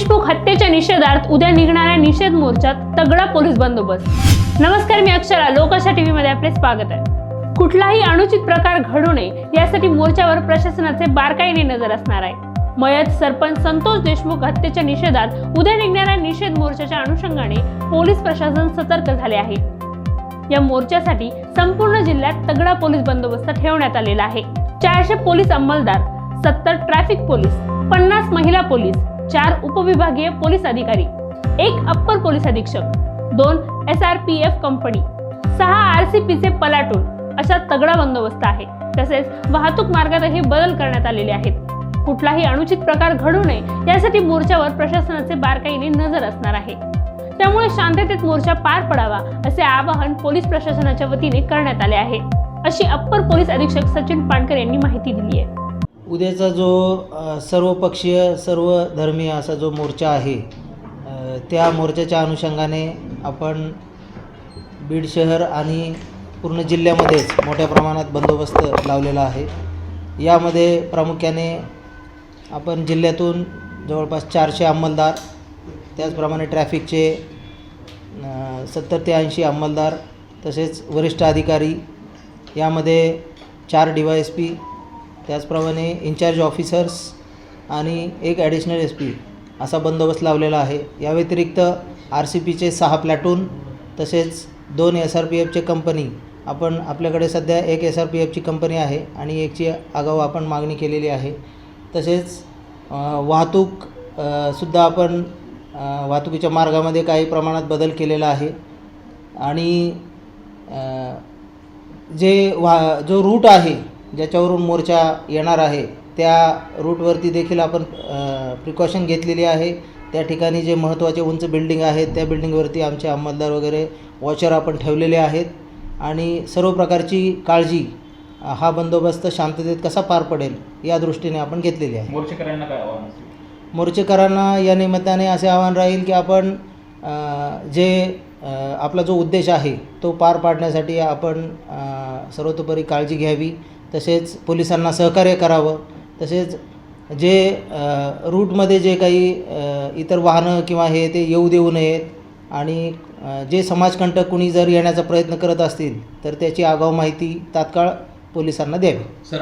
देशमुख हत्येच्या निषेधार्थ उद्या निघणाऱ्या निषेध मोर्चात तगडा पोलीस बंदोबस्त. नमस्कार मी अक्षरा. लोकाशा टीव्ही मध्ये आपले स्वागत आहे. कुठलाही अनुचित प्रकार घडू नये यासाठी मोर्चावर प्रशासनाचे बारकाईने नजर असणार आहे. मयत सरपंच संतोष देशमुख हत्येच्या निषेधात उद्या निघणाऱ्या निषेध मोर्चाच्या अनुषंगाने पोलीस प्रशासन सतर्क झाले आहे. या मोर्चासाठी संपूर्ण जिल्ह्यात तगडा पोलीस बंदोबस्त ठेवण्यात आलेला आहे. चारशे पोलीस अंमलदार सत्तर ट्रॅफिक पोलीस पन्नास महिला पोलीस चार उपविभागीय पोलीस अधिकारी एक अप्पर पोलीस अधीक्षक दोन S R P F company सहा आर सी पीचे पलाटून अशा तगडा बंदोबस्त आहे. तसेच वाहतूक मार्गातही बदल करण्यात आलेले आहेत. कुठलाही अनुचित प्रकार घडू नये यासाठी मोर्चावर प्रशासनाचे बारकाईने नजर असणार आहे. त्यामुळे शांततेत मोर्चा पार पडावा असे आवाहन पोलीस प्रशासनाच्या वतीने करण्यात आले आहे. अशी अप्पर पोलीस अधीक्षक सचिन पाणकर यांनी माहिती दिली आहे. उद्याचा जो सर्वपक्षीय सर्व धर्मीय असा जो मोर्चा आहे त्या मोर्चाच्या अनुषंगाने आपण बीड शहर आणि पूर्ण जिल्ह्यामध्येच मोठ्या प्रमाणात बंदोबस्त लावलेला आहे. यामध्ये प्रामुख्याने आपण जिल्ह्यातून जवळपास चारशे अंमलदार त्याचप्रमाणे ट्रॅफिकचे सत्तर ते ऐंशी अंमलदार तसेच वरिष्ठ अधिकारी यामध्ये चार डी वाय एस पी त्याचप्रमाणे इन्चार्ज ऑफिसर्स आणि एक ॲडिशनल एस पी असा बंदोबस्त लावलेला आहे. या व्यतिरिक्त आर सी पीचे सहा प्लॅटून तसेच दोन एस आर पी एफचे कंपनी आपण आपल्याकडे सध्या एक एस आर पी एफची कंपनी आहे आणि एकची आगाऊ आपण मागणी केलेली आहे. तसेच वाहतूक सुद्धा आपण वाहतुकीच्या मार्गामध्ये काही प्रमाणात बदल केलेला आहे. आणि जे वा जो रूट आहे ज्याच्यावरून मोर्चा येणार आहे त्या रूटवरती देखील आपण प्रिकॉशन घेतलेली आहे. त्या ठिकाणी जे महत्त्वाचे उंच बिल्डिंग आहेत त्या बिल्डिंगवरती आमचे अंमलदार वगैरे वॉचर आपण ठेवलेले आहेत. आणि सर्व प्रकारची काळजी हा बंदोबस्त शांततेत कसा पार पडेल या दृष्टीने आपण घेतलेली आहे. मोर्चेकऱ्यांना काय आव्हान मोर्चेकरांना या निमित्ताने असे आवाहन राहील की आपण जे आपला जो उद्देश आहे तो पार पाडण्यासाठी आपण सर्वतोपरी काळजी घ्यावी. तसेच पोलिसांना सहकार्य करावं. तसेच जे रूटमध्ये जे काही इतर वाहनं किंवा हे ते येऊ देऊ नयेत आणि जे समाजकंटक कुणी जर येण्याचा प्रयत्न करत असतील तर त्याची आगाऊ माहिती तात्काळ पोलिसांना द्यावी.